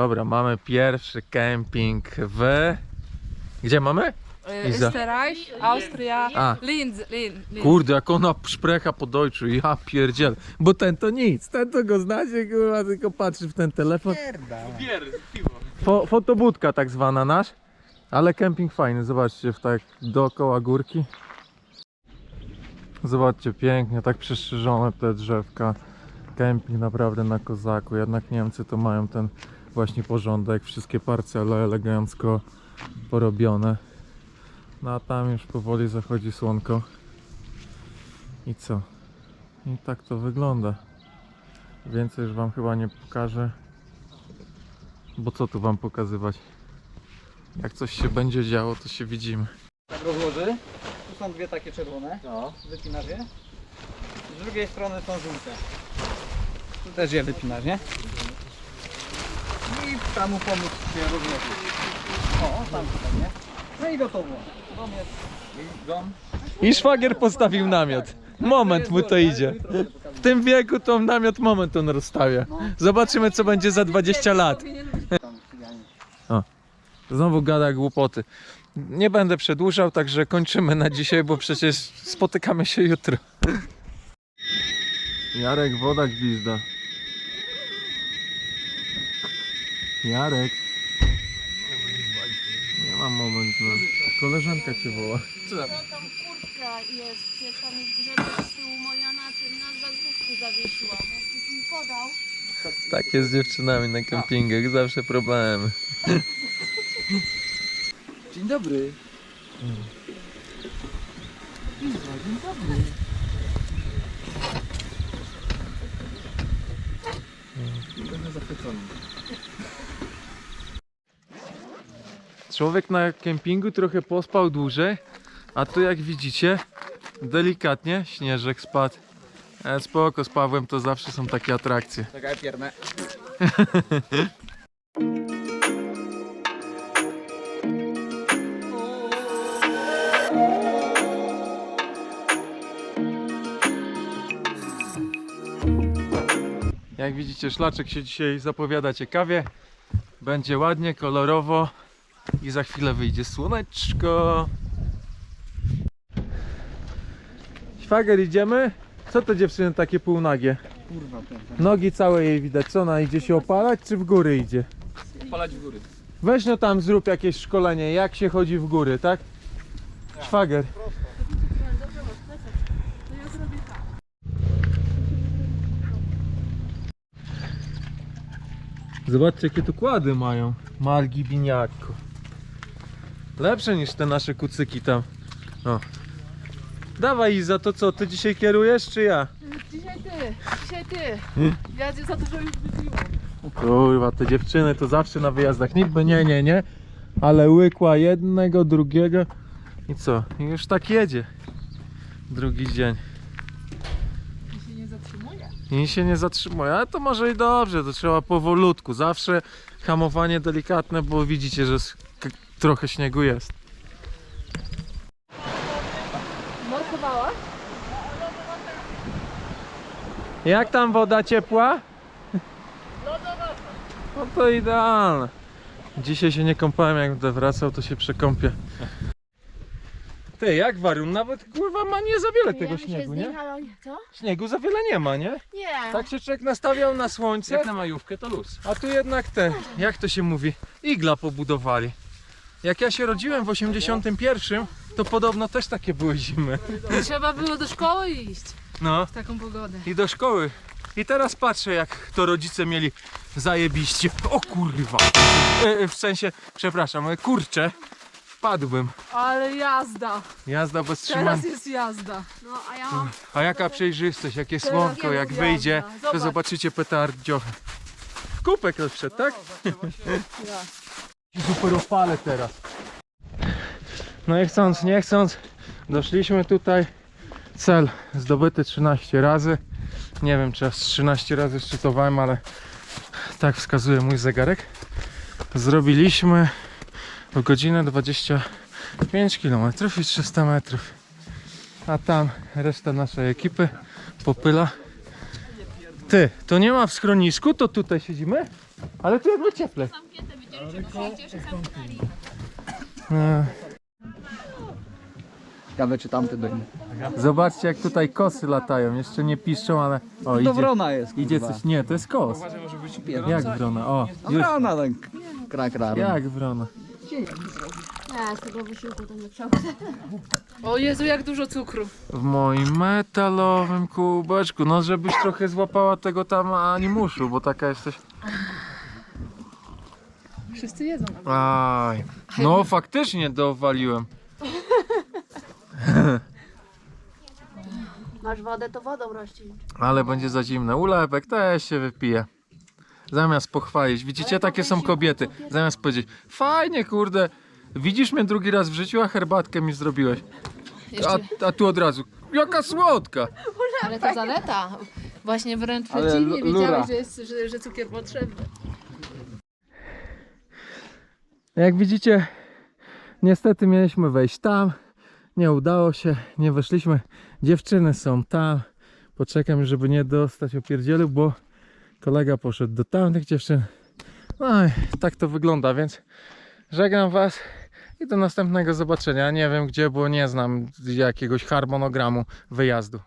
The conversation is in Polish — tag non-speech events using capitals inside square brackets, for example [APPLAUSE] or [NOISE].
Dobra, mamy pierwszy kemping w... Gdzie mamy? Äh, Isa. Österreich, Austria, A. Linz, Linz, Linz. Kurde, jak ona szprecha po dojczu, ja pierdziel. Bo ten to nic, ten to go znacie, kurwa, tylko patrzy w ten telefon. Fo fotobudka tak zwana nasz. Ale kemping fajny, zobaczcie, w tak dookoła górki. Zobaczcie, pięknie, tak przystrzyżone te drzewka. Kemping naprawdę na kozaku, jednak Niemcy to mają ten właśnie porządek, wszystkie parcele elegancko porobione. No a tam już powoli zachodzi słonko. I co? I tak to wygląda. Więcej już wam chyba nie pokażę. Bo co tu wam pokazywać? Jak coś się będzie działo, to się widzimy. tak rozłoży. Tu są dwie takie czerwone, No. wypinasz je. Z drugiej strony są żółte. Tu też je wypinasz, nie? I tam mu pomóc się. O, tam tutaj, nie? No i gotowo. Dom jest, dom. I szwagier postawił namiot. Moment mu to idzie. W tym wieku to namiot moment on rozstawia. Zobaczymy co będzie za 20 lat. Tam Cyganie. Znowu gada głupoty. Nie będę przedłużał, także kończymy na dzisiaj, bo przecież spotykamy się jutro. Jarek, woda gwizda. Jarek. Nie mam momentu. Koleżanka cię woła. No tam kurtka jest, jak tam jest grzebek z tyłu moja na tym, na zagłówku zawiesiła. Jakbyś mi podał. Tak jest z dziewczynami na kempingach, zawsze problemy. Dzień dobry. Będę zachwycony. Człowiek na kempingu trochę pospał dłużej, a tu jak widzicie, delikatnie śnieżek spadł. E, spoko, z Pawłem to zawsze są takie atrakcje. Czekaj, piernę. [LAUGHS] Jak widzicie, szlaczek się dzisiaj zapowiada ciekawie. Będzie ładnie, kolorowo i za chwilę wyjdzie słoneczko. Szwagier, idziemy? Co to dziewczyny takie półnagie? Kurwa, ten. Nogi całe jej widać. Co ona idzie się opalać, czy w góry idzie? Palać w góry. Weź no tam zrób jakieś szkolenie, jak się chodzi w góry, tak? Szwagier. Zobaczcie jakie tu kłady mają. Malgi biniakko. Lepsze niż te nasze kucyki tam. O. Dawaj Iza, to co, ty dzisiaj kierujesz czy ja? Dzisiaj ty, dzisiaj ty. Hmm? Ja cię za to, że już wypiłam. Kurwa, te dziewczyny to zawsze na wyjazdach. Niby nie, nie, nie. Ale łykła jednego, drugiego. I co? I już tak jedzie. Drugi dzień. I się nie zatrzymuje. Ale to może i dobrze, to trzeba powolutku. Zawsze hamowanie delikatne, bo widzicie, że trochę śniegu jest. Morkowałaś? Jak tam woda ciepła? No to idealne. Dzisiaj się nie kąpałem, jak będę wracał, to się przekąpię. Ty, jak warium, nawet kurwa ma nie za wiele tego śniegu, nie? Co? Śniegu za wiele nie ma, nie? Nie. Tak się człowiek nastawiał na słońce, Jak na majówkę to luz. a tu jednak te, jak to się mówi, igla pobudowali. Jak ja się rodziłem w 81, to podobno też takie były zimy. Trzeba było do szkoły iść No. w taką pogodę. i do szkoły. I teraz patrzę, jak to rodzice mieli zajebiście. O kurwa! E, e, w sensie, przepraszam, e, kurczę, wpadłbym. Ale jazda. Jazda bez trzymania. Teraz jest jazda. No a ja mam A jaka przejrzystość, jakie Teraz słonko, jak jazda. wyjdzie, to Zobacz. zobaczycie petardziochę. Kupek wszedł, tak? Super opale teraz. No i chcąc, nie chcąc, doszliśmy tutaj. Cel zdobyty 13 razy. Nie wiem, czy ja z 13 razy szczytowałem, ale tak wskazuje mój zegarek. Zrobiliśmy w godzinę 25 km i 300 metrów. A tam reszta naszej ekipy popyla. Ty, to nie ma w schronisku, to tutaj siedzimy? Ale tu jakby cieplej. E, Ciekawe czy tamty będzie. Zobaczcie jak tutaj kosy latają, jeszcze nie piszczą, ale... O, To idzie, wrona jest, idzie kurwa. coś, nie, to jest kos. Jak wrona, o, No już, wrona ten raro. jak wrona. Nie, z tego wysiłku to nie trzeba. O Jezu, jak dużo cukru. W moim metalowym kubeczku, no żebyś trochę złapała tego tam animuszu, bo taka jesteś... Wszyscy jedzą. Aj, no faktycznie dowaliłem. Masz wodę, to wodą rości. Ale będzie za zimne. Ulewek też się wypije. Zamiast pochwalić. Widzicie, takie są kobiety. Zamiast powiedzieć, fajnie kurde, widzisz mnie drugi raz w życiu, a herbatkę mi zrobiłeś. A, a tu od razu, jaka słodka. Ale to zaleta. Właśnie wręcz Ale przeciwnie. lu- lura. Wiedziałeś, że, jest, że, że cukier potrzebny. Jak widzicie, niestety mieliśmy wejść tam. Nie udało się, nie weszliśmy. Dziewczyny są tam. Poczekam, żeby nie dostać opierdzielu, bo kolega poszedł do tamtych dziewczyn. No i tak to wygląda, więc żegnam Was i do następnego zobaczenia. Nie wiem gdzie, bo nie znam jakiegoś harmonogramu wyjazdu.